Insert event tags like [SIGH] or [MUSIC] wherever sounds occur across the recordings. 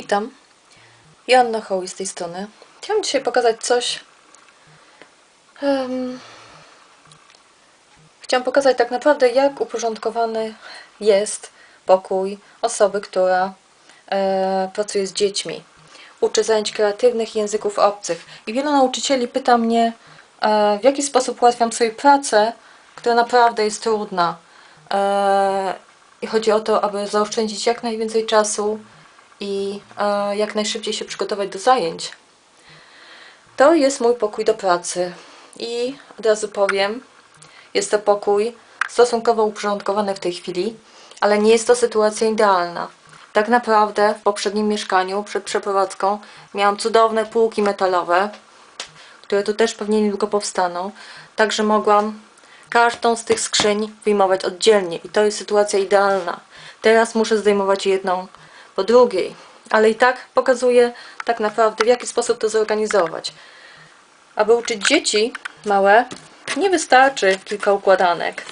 Witam. Joanna Hołi z tej strony. Chciałam dzisiaj pokazać coś. em, chciałam pokazać tak naprawdę, jak uporządkowany jest pokój osoby, która e, pracuje z dziećmi. Uczy zajęć kreatywnych języków obcych. I wielu nauczycieli pyta mnie, e, w jaki sposób ułatwiam sobie pracę, która naprawdę jest trudna. E, I chodzi o to, aby zaoszczędzić jak najwięcej czasu i e, jak najszybciej się przygotować do zajęć. To jest mój pokój do pracy. I od razu powiem, jest to pokój stosunkowo uporządkowany w tej chwili, ale nie jest to sytuacja idealna. Tak naprawdę w poprzednim mieszkaniu, przed przeprowadzką, miałam cudowne półki metalowe, które tu też pewnie niedługo powstaną. Także mogłam każdą z tych skrzyń wyjmować oddzielnie i to jest sytuacja idealna. Teraz muszę zdejmować jedną po drugiej, ale i tak pokazuję tak naprawdę w jaki sposób to zorganizować. Aby uczyć dzieci małe, nie wystarczy kilka układanek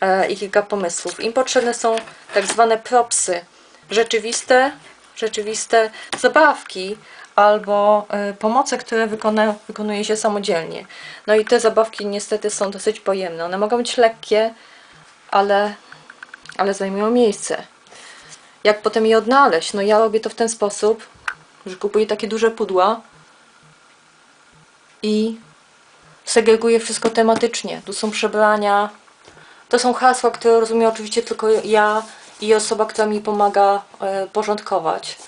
e, i kilka pomysłów. Im potrzebne są tak zwane propsy, rzeczywiste, rzeczywiste zabawki albo e, pomoce, które wykona, wykonuje się samodzielnie. No i te zabawki niestety są dosyć pojemne. One mogą być lekkie, ale, ale zajmują miejsce. Jak potem je odnaleźć? No ja robię to w ten sposób, że kupuję takie duże pudła i segreguję wszystko tematycznie. Tu są przebrania. To są hasła, które rozumiem oczywiście tylko ja i osoba, która mi pomaga e, porządkować.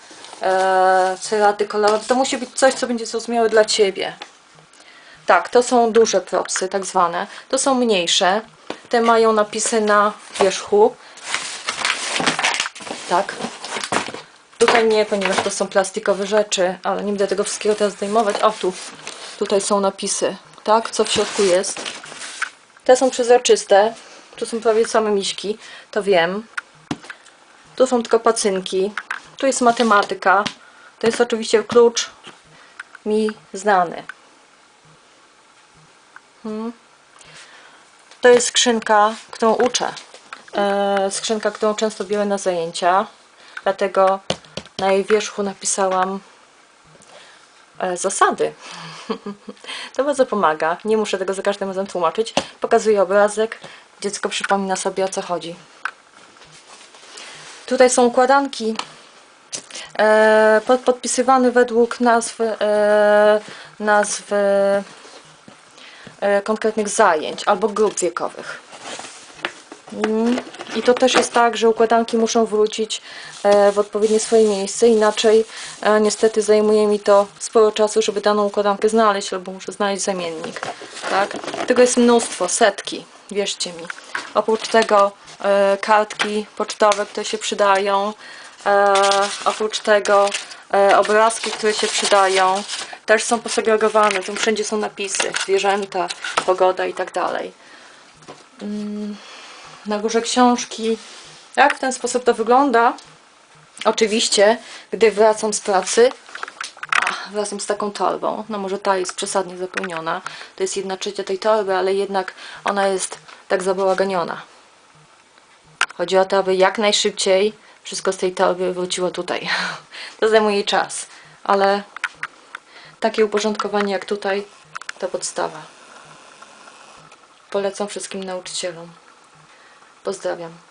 E, ceraty kolorowe. To musi być coś, co będzie zrozumiałe dla Ciebie. Tak, to są duże propsy, tak zwane. To są mniejsze. Te mają napisy na wierzchu. Tak. Tutaj nie, ponieważ to są plastikowe rzeczy, ale nie będę tego wszystkiego teraz zdejmować. O, tu. Tutaj są napisy, tak? Co w środku jest. Te są przezroczyste. Tu są prawie same miśki, to wiem. Tu są tylko pacynki. Tu jest matematyka. To jest oczywiście klucz mi znany. Hmm. To jest skrzynka, którą uczę. E, skrzynka, którą często biorę na zajęcia. Dlatego na jej wierzchu napisałam e, zasady. [LAUGHS] to bardzo pomaga. Nie muszę tego za każdym razem tłumaczyć. Pokazuję obrazek. Dziecko przypomina sobie o co chodzi. Tutaj są układanki e, pod, podpisywane według nazw, nazw konkretnych zajęć albo grup wiekowych. Mm. I to też jest tak, że układanki muszą wrócić e, w odpowiednie swoje miejsce, inaczej e, niestety zajmuje mi to sporo czasu, żeby daną układankę znaleźć, albo muszę znaleźć zamiennik. Tak? Tego jest mnóstwo, setki, wierzcie mi. Oprócz tego e, kartki pocztowe, które się przydają, oprócz tego obrazki, które się przydają, też są posegregowane, tu wszędzie są napisy, zwierzęta, pogoda i tak dalej na górze książki. Jak w ten sposób to wygląda? Oczywiście, gdy wracam z pracy, a, wracam z taką torbą, no może ta jest przesadnie zapełniona, to jest jedna trzecia tej torby, ale jednak ona jest tak zabałaganiona. Chodzi o to, aby jak najszybciej wszystko z tej torby wróciło tutaj. [LAUGHS] To zajmuje czas, ale takie uporządkowanie jak tutaj to podstawa. Polecam wszystkim nauczycielom. Pozdrawiam.